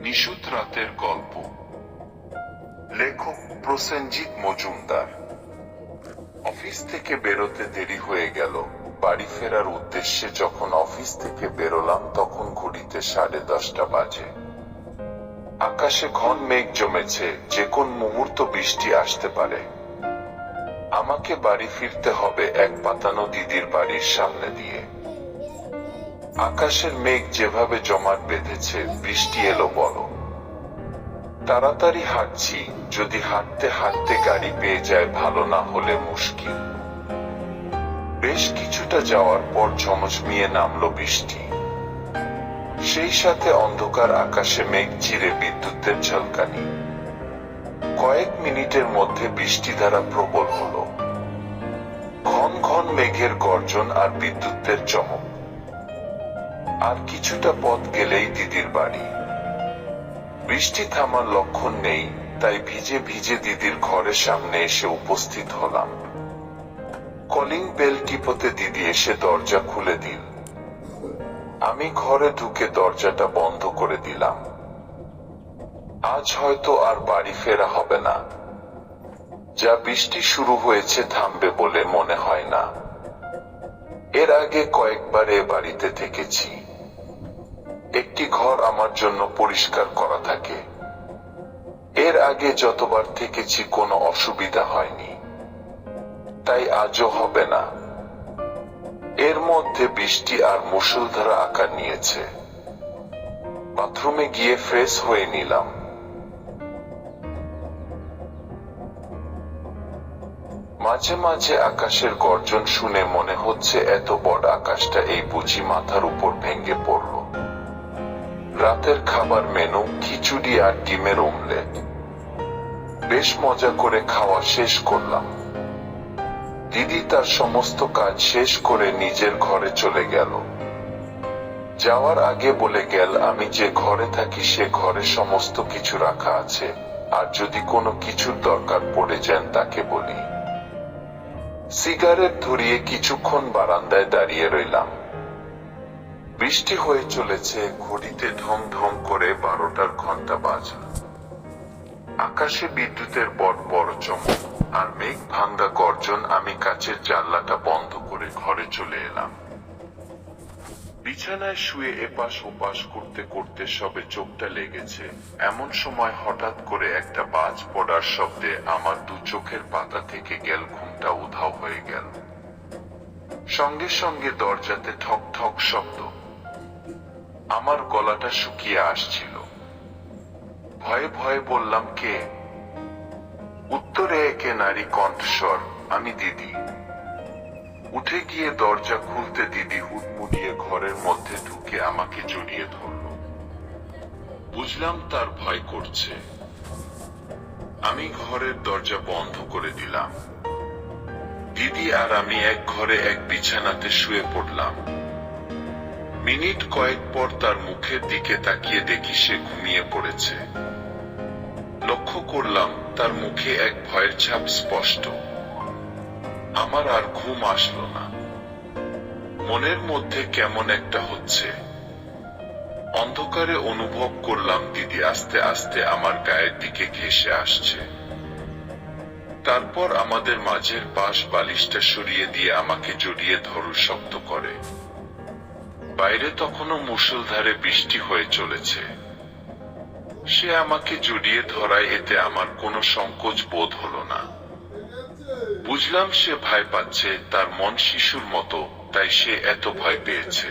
নিশুত রাতের গল্প। লেখক প্রসেনজিৎ মজুমদার। অফিস থেকে বেরোতে দেরি হয়ে গেল। বাড়ি ফেরার উদ্দেশ্যে যখন অফিস থেকে বেরোলাম, তখন ঘড়িতে সাড়ে দশটা বাজে। আকাশে ঘন মেঘ জমেছে, যে কোন মুহূর্ত বৃষ্টি আসতে পারে। আমাকে বাড়ি ফিরতে হবে এক পাতানো দিদির বাড়ির সামনে দিয়ে। আকাশের মেঘ যেভাবে জমাট বেঁধেছে, বৃষ্টি এলো বড় তাড়াতাড়ি হাঁটছি, যদি হাঁটতে হাঁটতে গাড়ি পেয়ে যায়, ভালো না হলে মুশকিল। বেশ কিছুটা যাওয়ার পর ঝমঝমিয়ে নামলো বৃষ্টি। সেই সাথে অন্ধকার আকাশে মেঘ চিরে বিদ্যুতের ঝলকানি। কয়েক মিনিটের মধ্যে বৃষ্টি দ্বারা প্রবল হলো। ঘন ঘন মেঘের গর্জন আর বিদ্যুতের চমক। আর কিছুটা পথ গেলেই দিদির বাড়ি। বৃষ্টি থামার লক্ষণ নেই, তাই ভিজে ভিজে দিদির ঘরের সামনে এসে উপস্থিত হলাম। কলিং বেল টিপতে দিদি এসে দরজা খুলে দিল। আমি ঘরে ঢুকে দরজাটা বন্ধ করে দিলাম। আজ হয়তো আর বাড়ি ফেরা হবে না। যা বৃষ্টি শুরু হয়েছে থামবে বলে মনে হয় না। এর আগে কয়েকবার এ বাড়িতে থেকেছি। একটি ঘর আমার জন্য পরিষ্কার করা থাকে। এর আগে যতবার থেকেছি কোনো অসুবিধা হয়নি। তাই আজও হবে না। এর মধ্যে বৃষ্টি আর মুষলধারা আকার নিয়েছে। বাথরুমে গিয়ে ফ্রেশ হয়ে নিলাম। মাঝে মাঝে আকাশের গর্জন শুনে মনে হচ্ছে এত বড় আকাশটা এই বুঝি মাথার উপর ভেঙে পড়ল। রাতের খাবার মেনু, খিচুড়ি আর ডিমের অমলেট। বেশ মজা করে খাওয়া শেষ করলাম। দিদি তার সমস্ত কাজ শেষ করে নিজের ঘরে চলে গেল। যাওয়ার আগে বলে গেল, আমি যে ঘরে থাকি সে ঘরে সমস্ত কিছু রাখা আছে। আর যদি কোনো কিছুর দরকার পড়ে যান তাকে বলি। সিগারেট ধরিয়ে কিছুক্ষণ বারান্দায় দাঁড়িয়ে রইলাম। বৃষ্টি হয়ে চলেছে, ঘড়িতে ঢং ঢং করে বারোটার ঘণ্টা বাজল। আকাশে বিদ্যুতের বড় বড় চমক আর মেঘ ভাঙ্গা গর্জন আমি কাচের জানলাটা বন্ধ করে ঘরে চলে এলাম। বিছানায় শুয়ে এপাশ ওপাশ করতে করতে সবে চোখটা লেগেছে। এমন সময় হঠাৎ করে একটা বাজ পড়ার শব্দে আমার দু চোখের পাতা থেকে গেল ঘুমটা উধাও হয়ে গেল। সঙ্গে সঙ্গে দরজাতে ঠক ঠক শব্দ। আমার গলাটা শুকিয়ে আসছিল। ভয়ে ভয়ে বললাম, কে? উত্তরে একে নারী কণ্ঠস্বর, আমি দিদি। উঠে গিয়ে দরজা খুলতে দিদি হুটমুড়িয়ে ঘরের মধ্যে ঢুকে আমাকে জড়িয়ে ধরল। বুঝলাম তার ভয় করছে। আমি ঘরের দরজা বন্ধ করে দিলাম। দিদি আর আমি এক ঘরে এক বিছানাতে শুয়ে পড়লাম। মিনিট কয়েক পর তার মুখের দিকে তাকিয়ে দেখি সে ঘুমিয়ে পড়েছে। লক্ষ্য করলাম তার মুখে এক ভয়ের ছাপ স্পষ্ট। আমার আর ঘুম আসলো না। মনের মধ্যে কেমন একটা হচ্ছে। অন্ধকারে অনুভব করলাম দিদি আস্তে আস্তে আমার গায়ের দিকে ঘেসে আসছে। তারপর আমাদের মাঝের পাশ বালিশটা সরিয়ে দিয়ে আমাকে জড়িয়ে ধরু শক্ত করে। বাইরে তখনও মুষলধারে বৃষ্টি হয়ে চলেছে। সে আমাকে জড়িয়ে ধরায়, এতে আমার কোনো সংকোচ বোধ হলো না। বুঝলাম সে ভয় পাচ্ছে, তার মন শিশুর মতো, তাই সে এত ভয় পেয়েছে।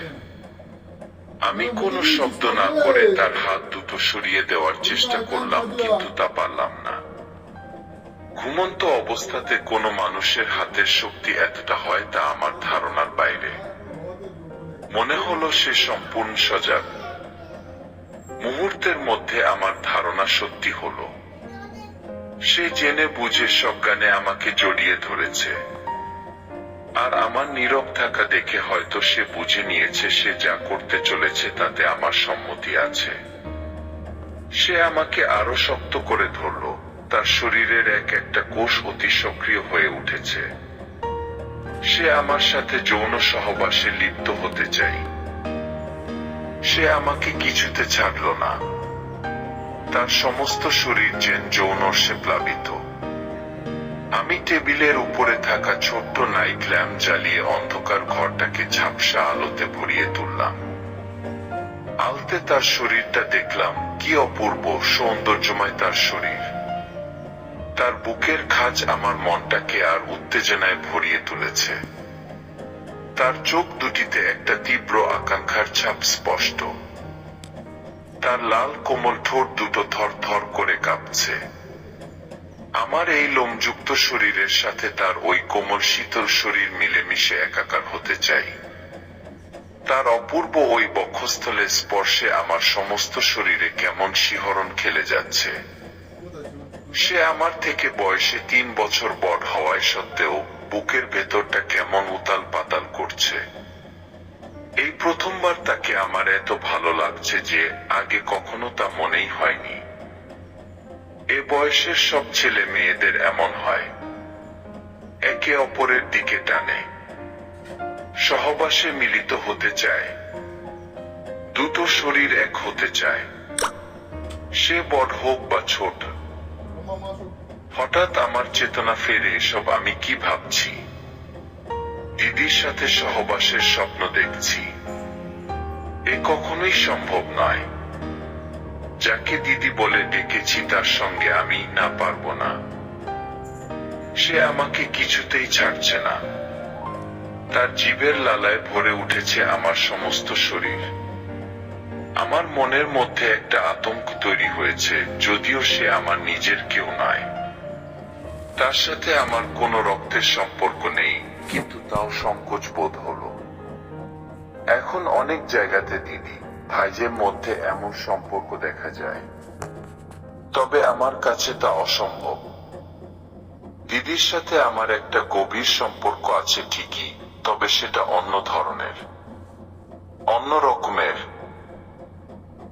আমি কোনো শব্দ না করে তার হাত দুটো সরিয়ে দেওয়ার চেষ্টা করলাম, কিন্তু তা পারলাম না। ঘুমন্ত অবস্থাতে কোনো মানুষের হাতের শক্তি এতটা হয় তা আমার ধারণার বাইরে। মনে হলো সে সম্পূর্ণ সজাগ। মুহূর্তের মধ্যে আমার ধারণা সত্যি হলো। সে জেনে বুঝে সজ্ঞানে আমাকে জড়িয়ে ধরেছে। আর আমার নীরব থাকা দেখে হয়তো সে বুঝে নিয়েছে সে যা করতে চলেছে তাতে আমার সম্মতি আছে। সে আমাকে আরও শক্ত করে ধরল। তার শরীরের এক একটা কোষ অতি সক্রিয় হয়ে উঠেছে। সে আমার সাথে যৌন সহবাসে লিপ্ত হতে চাই। সে আমাকে কিছুতে ছাড়লো না। তার সমস্ত শরীর যেন যৌনর্ষে প্লাবিত। আমি টেবিলের উপরে থাকা ছোট্ট নাইট ল্যাম্প জ্বালিয়ে অন্ধকার ঘরটাকে ঝাপসা আলোতে ভরিয়ে তুললাম। আলতে তার শরীরটা দেখলাম কি অপূর্ব সৌন্দর্যময় তার শরীর। তার বুকের খাজ আমার মনটাকে আর উত্তেজনায় ভরিয়ে তুলেছে। তার চোখ দুটিতে একটা তীব্র আকাঙ্ক্ষার ছাপ স্পষ্ট। তার লাল কোমল ঠোঁট দুটো থর থর করে কাঁপছে। আমার এই লোমযুক্ত শরীরের সাথে তার ওই কোমল শীতল শরীর মিলেমিশে একাকার হতে চাই। তার অপূর্ব ওই বক্ষস্থলে স্পর্শে আমার সমস্ত শরীরে কেমন শিহরণ খেলে যাচ্ছে। সে আমার থেকে বয়সে তিন বছর বড় হওয়ায় সত্ত্বেও বুকের ভেতরটা কেমন উতাল পাতাল করছে। এই প্রথমবার তাকে আমার এত ভালো লাগছে যে আগে কখনো তা মনেই হয়নি। এ বয়সের সব ছেলে মেয়েদের এমন হয়। একে অপরের দিকে টানে। সহবাসে মিলিত হতে চায়। দুটো শরীর এক হতে চায়। সে বড় হোক বা ছোট হঠাৎ আমার চেতনা ফেরে এসব আমি কি ভাবছি? দিদির সাথে সহবাসের স্বপ্ন দেখছি। এ কখনোই সম্ভব নয়। যাকে দিদি বলে ডেকেছি তার সঙ্গে আমি না পারব না। সে আমাকে কিছুতেই ছাড়ছে না। তার জীবের লালায় ভরে উঠেছে আমার সমস্ত শরীর। আমার মনের মধ্যে একটা আতঙ্ক তৈরি হয়েছে, যদিও সে আমার নিজের কেউ নয়। তার সাথে আমার কোনো রক্তের সম্পর্ক নেই, কিন্তু তাও সংকোচ বোধ হলো। এখন অনেক জায়গাতে দিদি ভাইজের মধ্যে এমন সম্পর্ক দেখা যায়। তবে আমার কাছে তা অসম্ভব। দিদির সাথে আমার একটা গভীর সম্পর্ক আছে ঠিকই, তবে সেটা অন্য ধরনের। অন্য রকমের।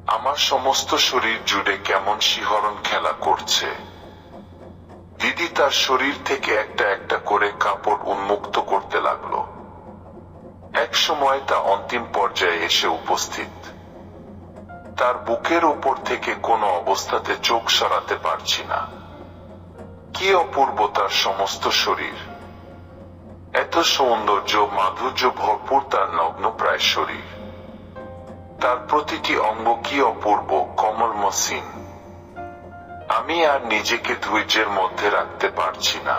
আমার সমস্ত শরীর জুড়ে কেমন শিহরণ খেলা করছে। দিদি তার শরীর থেকে একটা একটা করে কাপড় উন্মুক্ত করতে লাগল। এক সময় তা অন্তিম পর্যায়ে এসে উপস্থিত। তার বুকের উপর থেকে কোনো অবস্থাতে চোখ সরাতে পারছি না। কি অপূর্ব তার সমস্ত শরীর। এত সৌন্দর্য, মাধুর্য, ভরপুর তার নগ্ন প্রায় শরীর। তার প্রতিটি অঙ্গ কি অপূর্ব, কমল মসিন আমি আর নিজেকে ধৈর্যের মধ্যে রাখতে পারছি না।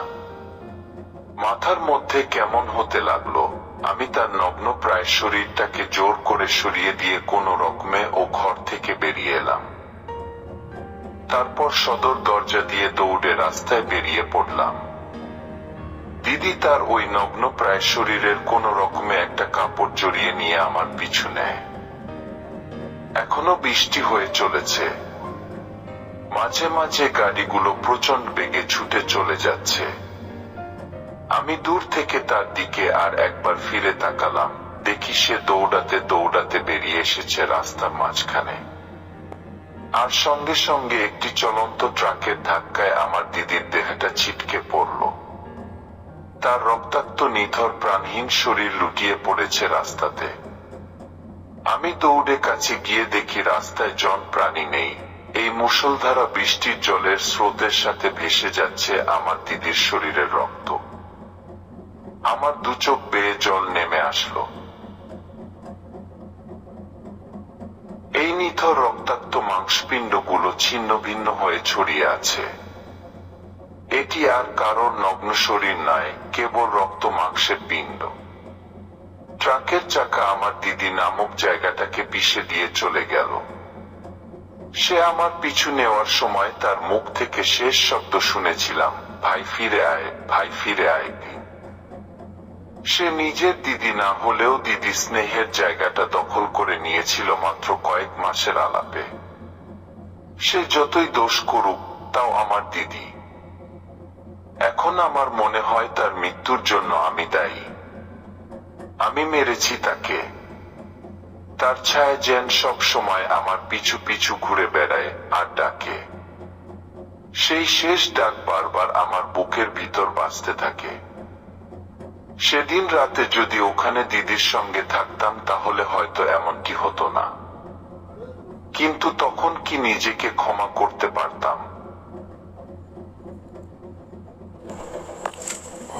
মাথার মধ্যে কেমন হতে লাগল, আমি তার নগ্ন প্রায় শরীরটাকে জোর করে সরিয়ে দিয়ে কোনো রকমে ও ঘর থেকে বেরিয়ে এলাম। তারপর সদর দরজা দিয়ে দৌড়ে রাস্তায় বেরিয়ে পড়লাম। দিদি তার ওই নগ্ন প্রায় শরীরের কোন রকমে একটা কাপড় জড়িয়ে নিয়ে আমার পিছু নেয়। এখনও বৃষ্টি হয়ে চলেছে। মাঝে মাঝে গাড়িগুলো প্রচণ্ড বেগে ছুটে চলে যাচ্ছে। আমি দূর থেকে তার দিকে আর একবার ফিরে তাকালাম। দেখি সে দৌড়াতে দৌড়াতে বেরিয়ে এসেছে রাস্তার মাঝখানে। আর সঙ্গে সঙ্গে একটি চলন্ত ট্রাকের ধাক্কায় আমার দিদির দেহটা ছিটকে পড়ল। তার রক্তাক্ত নিথর প্রাণহীন শরীর লুটিয়ে পড়েছে রাস্তাতে। আমি দৌড়ে কাছে গিয়ে দেখি রাস্তায় জন প্রাণী নেই। এই মুষলধারা বৃষ্টির জলের স্রোতের সাথে ভেসে যাচ্ছে আমার দিদির শরীরের রক্ত। আমার দু চোখ বেয়ে জল নেমে আসলো। এই নিথর রক্তাক্ত মাংসপিণ্ডগুলো ছিন্ন ভিন্ন হয়ে ছড়িয়ে আছে। এটি আর কারোর নগ্ন শরীর নয়, কেবল রক্ত মাংসের পিণ্ড। ট্রাকের চাকা আমার দিদি নামক জায়গাটাকে পিষে দিয়ে চলে গেল। সে আমার পিছু নেওয়ার সময় তার মুখ থেকে শেষ শব্দ শুনেছিলাম, ভাই ফিরে আয়, ভাই ফিরে আয় সে নিজের দিদি না হলেও দিদি স্নেহের জায়গাটা দখল করে নিয়েছিল মাত্র কয়েক মাসের আলাপে। সে যতই দোষ করুক, তাও আমার দিদি। এখন আমার মনে হয় তার মৃত্যুর জন্য আমি দায়ী। আমি মেরেছি তাকে। তার ছায়া যেন সব সময় আমার পিছু পিছু ঘুরে বেড়ায় আর ডাকে। সেই শেষ ডাক বারবার আমার বুকের ভিতর বাজতে থাকে। সেদিন রাতে যদি ওখানে দিদির সঙ্গে থাকতাম, তাহলে হয়তো এমনটি হতো না। কিন্তু তখন কি নিজেকে ক্ষমা করতে পারতাম?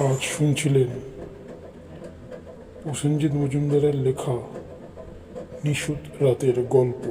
আজ শুনছিলেন প্রসেনজিৎ মজুমদারের লেখা নিশুত রাতের গল্প